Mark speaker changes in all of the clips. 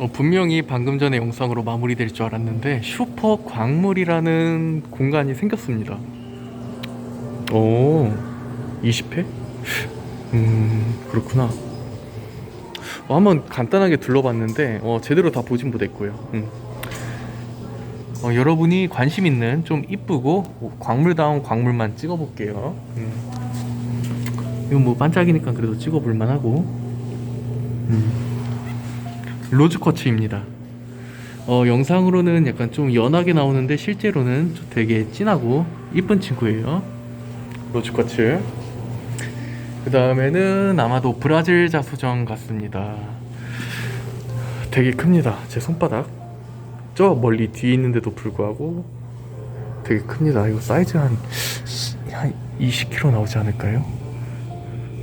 Speaker 1: 어, 분명히 방금 전에 영상으로 마무리될 줄 알았는데 슈퍼 광물이라는 공간이 생겼습니다. 오, 20회? 음, 그렇구나. 어, 한번 간단하게 둘러봤는데 어, 제대로 다 보진 못했고요. 음. 어, 여러분이 관심 있는 좀 이쁘고 광물다운 광물만 찍어볼게요. 음. 이건 뭐 반짝이니까 그래도 찍어볼 만하고. 음. 로즈쿼츠입니다. 어, 영상으로는 약간 좀 연하게 나오는데 실제로는 좀 되게 진하고 이쁜 친구예요. 로즈쿼츠. 그 다음에는 아마도 브라질 자수정 같습니다. 되게 큽니다. 제 손바닥. 저 멀리 뒤에 있는데도 불구하고 되게 큽니다. 이거 사이즈 한, 한 20kg 나오지 않을까요?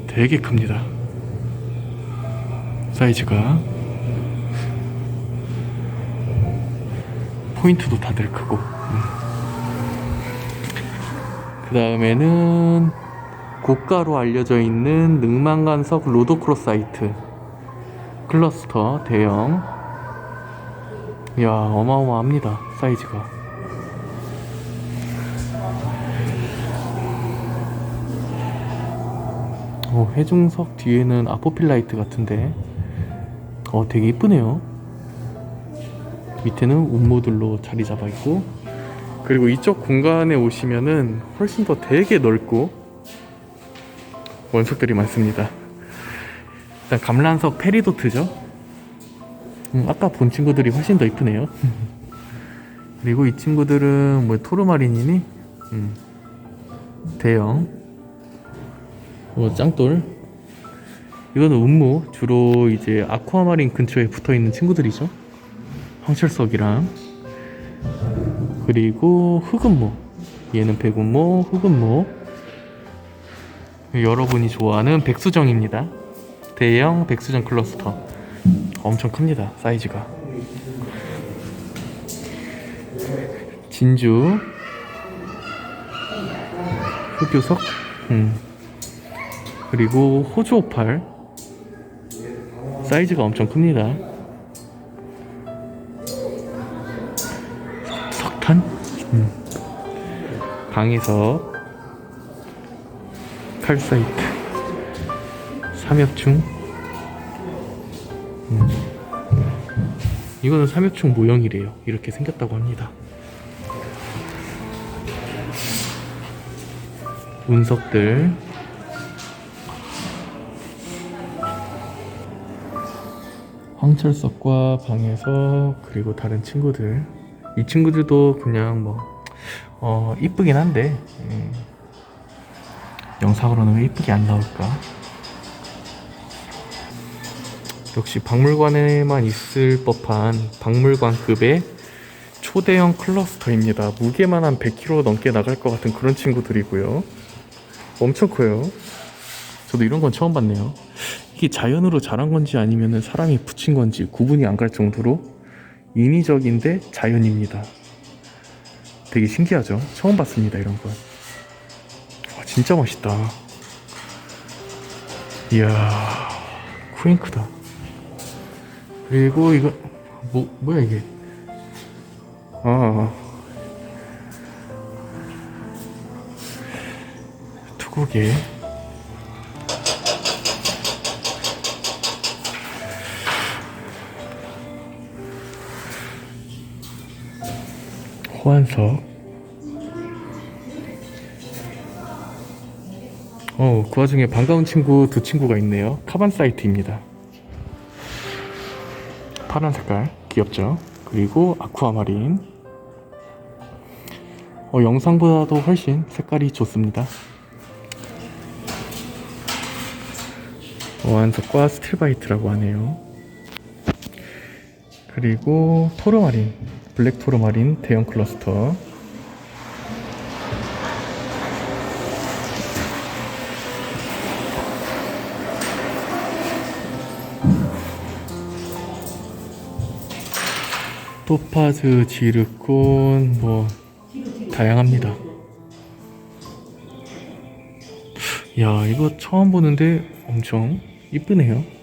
Speaker 1: 되게 큽니다. 사이즈가. 포인트도 다들 크고. 그 다음에는 고가로 알려져 있는 능망간석 로도크로사이트 클러스터 대형. 이야, 어마어마합니다. 사이즈가. 어, 해중석 뒤에는 아포필라이트 같은데, 어, 되게 이쁘네요. 밑에는 운모들로 자리 잡아 있고 그리고 이쪽 공간에 오시면은 훨씬 더 되게 넓고 원석들이 많습니다. 일단 감란석 페리도트죠. 음, 아까 본 친구들이 훨씬 더 이쁘네요. 그리고 이 친구들은 뭐 토르마린이니 음, 대형 뭐 짱돌 이거는 운무 주로 이제 아쿠아마린 근처에 붙어 있는 친구들이죠. 황철석이랑. 그리고 흑은모. 얘는 백운모 흑은모. 여러분이 좋아하는 백수정입니다. 대형 백수정 클러스터. 엄청 큽니다 사이즈가. 진주. 흑유석. 음. 그리고 호주 오팔. 사이즈가 엄청 큽니다 방에서 칼사이트 삼엽충. 음. 이거는 삼엽충 모형이래요. 이렇게 생겼다고 합니다. 운석들. 황철석과 방에서 그리고 다른 친구들. 이 친구들도 그냥 뭐 어, 이쁘긴 한데 음, 영상으로는 왜 이쁘게 안 나올까? 역시 박물관에만 있을 법한 박물관급의 초대형 클러스터입니다. 무게만 한 100kg 넘게 나갈 것 같은 그런 친구들이고요. 엄청 커요. 저도 이런 건 처음 봤네요. 이게 자연으로 자란 건지 아니면 사람이 붙인 건지 구분이 안 갈 정도로 인위적인데 자연입니다. 되게 신기하죠? 처음 봤습니다, 이런 건. 와, 진짜 멋있다. 이야, 쿠잉크다. 그리고 이거, 뭐, 뭐야, 이게. 아. 투구개. 호환석. 어, 그 와중에 반가운 친구 두 친구가 있네요. 카반 사이트입니다. 파란 색깔 귀엽죠? 그리고 아쿠아마린. 어, 영상보다도 훨씬 색깔이 좋습니다. 호환석과 스틸바이트라고 하네요. 그리고 토르마린, 블랙 토르마린 대형 클러스터. 토파즈, 지르콘, 뭐 다양합니다. 야, 이거 처음 보는데 엄청 이쁘네요.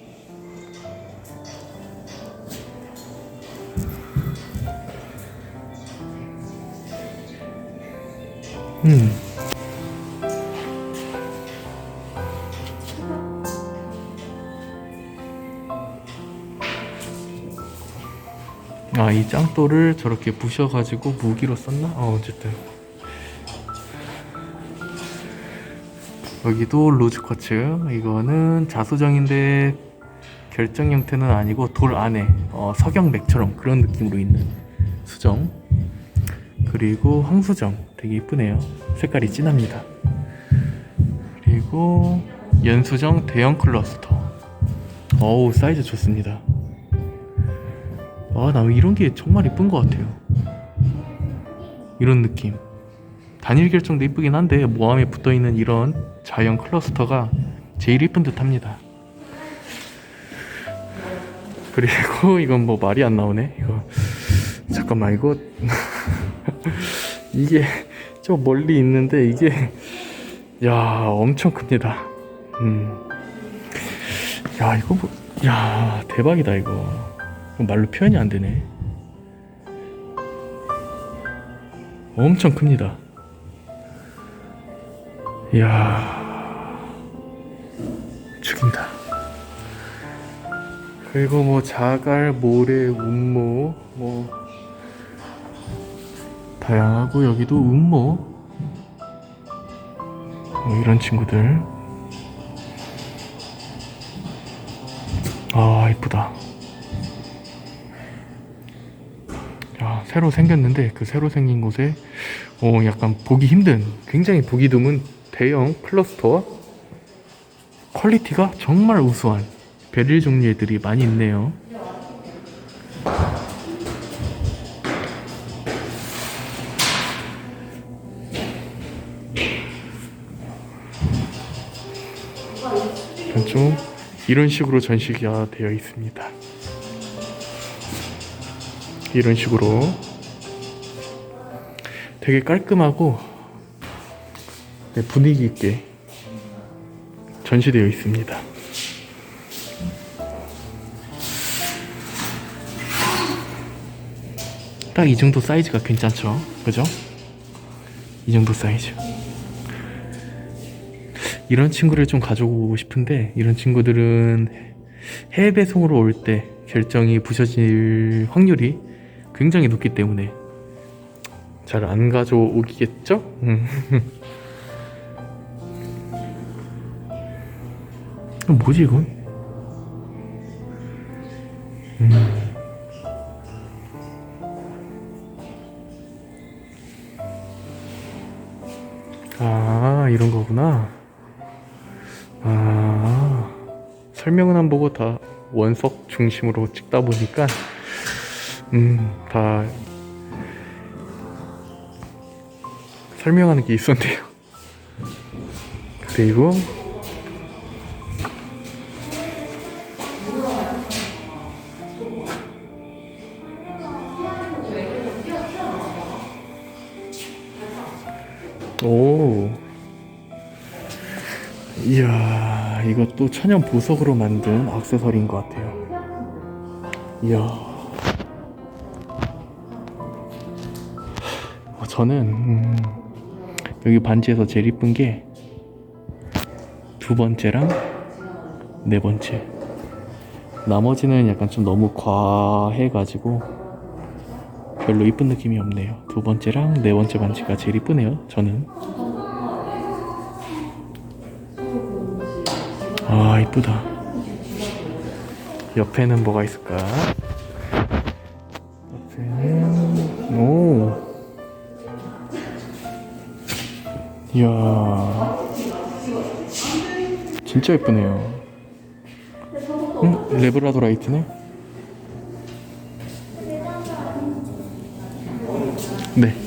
Speaker 1: 음. 아, 이 짱돌을 저렇게 부셔가지고 무기로 썼나? 어, 어쨌든. 여기도 로즈 쿼츠. 이거는 자수정인데 결정 형태는 아니고 돌 안에 어, 석영맥처럼 그런 느낌으로 있는 수정. 그리고 황수정. 되게 이쁘네요. 색깔이 진합니다. 그리고 연수정 대형 클러스터. 어우, 사이즈 좋습니다. 아, 나 이런 게 정말 이쁜 것 같아요. 이런 느낌. 단일 결정도 이쁘긴 한데 모함에 붙어 있는 이런 자연 클러스터가 제일 이쁜 듯 합니다. 그리고 이건 뭐 말이 안 나오네. 이거 잠깐만 이거 이게 저 멀리 있는데 이게 야 엄청 큽니다. 음. 야 이거 뭐, 야 대박이다 이거. 말로 표현이 안 되네. 엄청 큽니다. 이야, 죽인다. 그리고 뭐 자갈, 모래, 운모, 뭐 다양하고 여기도 운모, 뭐 이런 친구들. 아 이쁘다. 야, 새로 생겼는데 그 새로 생긴 곳에 어, 약간 보기 힘든 굉장히 보기 드문 대형 클러스터와 퀄리티가 정말 우수한 베릴 종류 애들이 많이 있네요. 좀 이런 식으로 전시가 되어 있습니다. 이런 식으로 되게 깔끔하고 네, 분위기 있게 전시되어 있습니다. 딱 이 정도 사이즈가 괜찮죠? 그죠? 이 정도 사이즈. 이런 친구를 좀 가져오고 싶은데 이런 친구들은 해외 배송으로 올 때 결정이 부셔질 확률이 굉장히 높기 때문에 잘 안 가져오겠죠? 음. 뭐지 이건? 음. 아 이런 거구나. 아 설명은 안 보고 다 원석 중심으로 찍다 보니까 음 다 설명하는 게 있었네요. 그리고 오 이야 이것도 천연 보석으로 만든 액세서리인 것 같아요. 이야 어, 저는 음, 여기 반지에서 제일 이쁜 게 두 번째랑 네 번째. 나머지는 약간 좀 너무 과해가지고 별로 이쁜 느낌이 없네요. 두 번째랑 네 번째 반지가 제일 이쁘네요. 저는. 아 이쁘다. 옆에는 뭐가 있을까? 옆에는 오. 이야. 진짜 예쁘네요. 응? 레브라도라이트네? 네.